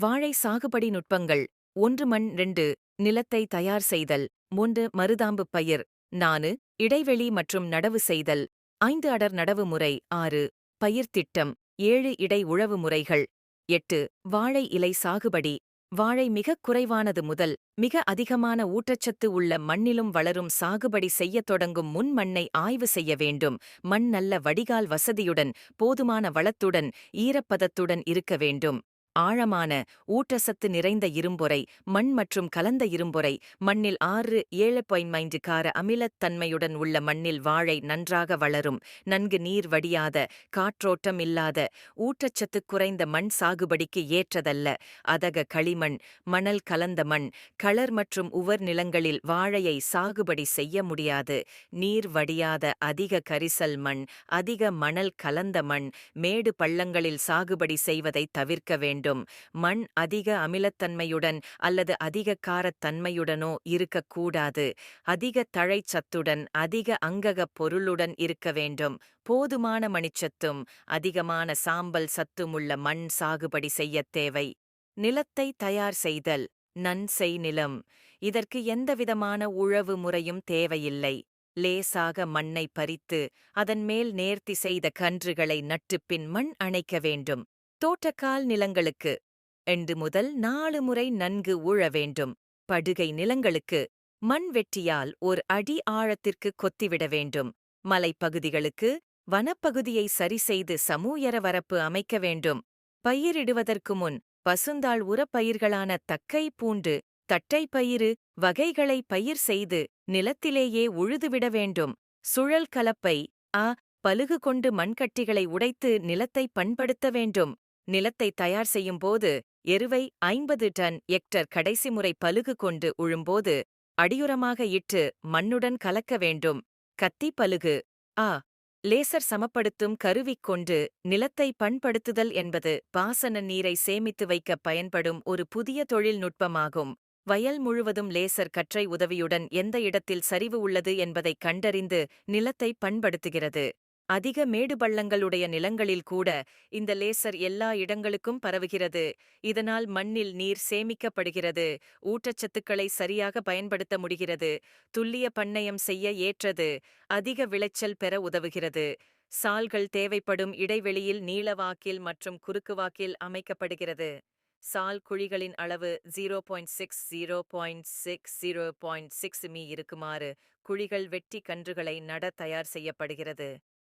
வாழை சாகுபடி நுட்பங்கள். ஒன்று மண் ரெண்டு நிலத்தை தயார் செய்தல். மூன்று மருதாம்பு பயிர். நானு இடைவெளி மற்றும் நடவு செய்தல். ஐந்து அடர் நடவு முறை. ஆறு பயிர் திட்டம். ஏழு இடை உழவு முறைகள். எட்டு வாழை இலை சாகுபடி. வாழை மிகக் குறைவானது முதல் மிக அதிகமான ஊட்டச்சத்து உள்ள மண்ணிலும் வளரும் சாகுபடி செய்யத் தொடங்கும் முன் மண்ணை ஆய்வு செய்ய வேண்டும். மண் நல்ல வடிகால் வசதியுடன் போதுமான வளத்துடன் ஈரப்பதத்துடன் இருக்க வேண்டும். ஆழமான ஊட்டச்சத்து நிறைந்த இரும்பொறை மண் மற்றும் கலந்த இரும்பொறை மண்ணில் ஆறு ஏழு பாயிண்ட் கார அமிலத்தன்மையுடன் உள்ள மண்ணில் வாழை நன்றாக வளரும் நன்கு நீர் வடியாத காற்றோட்டம் இல்லாத ஊட்டச்சத்து குறைந்த மண் சாகுபடிக்கு ஏற்றதல்ல. அதக களிமண் மணல் கலந்த மண் களர் மற்றும் உவர் நிலங்களில் வாழையை சாகுபடி செய்ய முடியாது. நீர் வடியாத அதிக கரிசல் மண் அதிக மணல் கலந்த மண் மேடு பள்ளங்களில் சாகுபடி செய்வதை தவிர்க்க வேண்டும். மண் அதிக அமிலத்தன்மையுடன் அல்லது அதிக காரத்தன்மையுடனோ இருக்கக்கூடாது. அதிக தழைச்சத்துடன் அதிக அங்ககப் பொருளுடன் இருக்க வேண்டும். போதுமான மணிச்சத்தும் அதிகமான சாம்பல் சத்துமுள்ள மண் சாகுபடி செய்யத் தேவை. நிலத்தை தயார் செய்தல் நன்செய் நிலம். இதற்கு எந்தவிதமான உழவு முறையும் தேவையில்லை. லேசாக மண்ணை பறித்து அதன் மேல் நேர்த்தி செய்த கன்றுகளை நட்டுப்பின் மண் அணைக்க வேண்டும். தோட்டக்கால் நிலங்களுக்கு. எண்டு முதல் நாலு முறை நன்கு ஊழ வேண்டும். படுகை நிலங்களுக்கு மண் வெட்டியால் ஓர் அடி ஆழத்திற்கு கொத்திவிட வேண்டும். மலைப்பகுதிகளுக்கு வனப்பகுதியை சரிசெய்து சமூயர வரப்பு அமைக்க வேண்டும். பயிரிடுவதற்கு முன் பசுந்தாள் உரப்பயிர்களான தக்கை பூண்டு தட்டைப்பயிறு வகைகளை பயிர் செய்து நிலத்திலேயே உழுதுவிட வேண்டும். சுழல் கலப்பை அ பலுகு கொண்டு மண்கட்டிகளை உடைத்து நிலத்தை பண்படுத்த வேண்டும். நிலத்தை தயார் செய்யும் போது எருவை ஐம்பது டன் எக்டர் கடைசி முறை பலுகு கொண்டு உழும்போது அடியுரமாக இட்டு மண்ணுடன் கலக்க வேண்டும். கத்தி பலுகு. ஆ. லேசர் சமப்படுத்தும் கருவிக் கொண்டு நிலத்தை பண்படுத்துதல் என்பது பாசன நீரை சேமித்து வைக்க பயன்படும் ஒரு புதிய தொழில்நுட்பமாகும். வயல் முழுவதும் லேசர் கற்றை உதவியுடன் எந்த இடத்தில் சரிவு உள்ளது என்பதைக் கண்டறிந்து நிலத்தை பண்படுத்துகிறது. அதிக மேடுபள்ளங்களுடைய நிலங்களில் கூட இந்த லேசர் எல்லா இடங்களுக்கும் பரவுகிறது. இதனால் மண்ணில் நீர் சேமிக்கப்படுகிறது. ஊட்டச்சத்துக்களை சரியாக பயன்படுத்த முடிகிறது. துல்லிய பண்ணையம் செய்ய ஏற்றது. அதிக விளைச்சல் பெற உதவுகிறது. சால்கள் தேவைப்படும் இடைவெளியில் நீளவாக்கில் மற்றும் குறுக்குவாக்கில் அமைக்கப்படுகிறது. சால் குழிகளின் அளவு zero point six zero point six zero point six me இருக்குமாறு குழிகள் வெட்டி கன்றுகளை நட தயார் செய்யப்படுகிறது.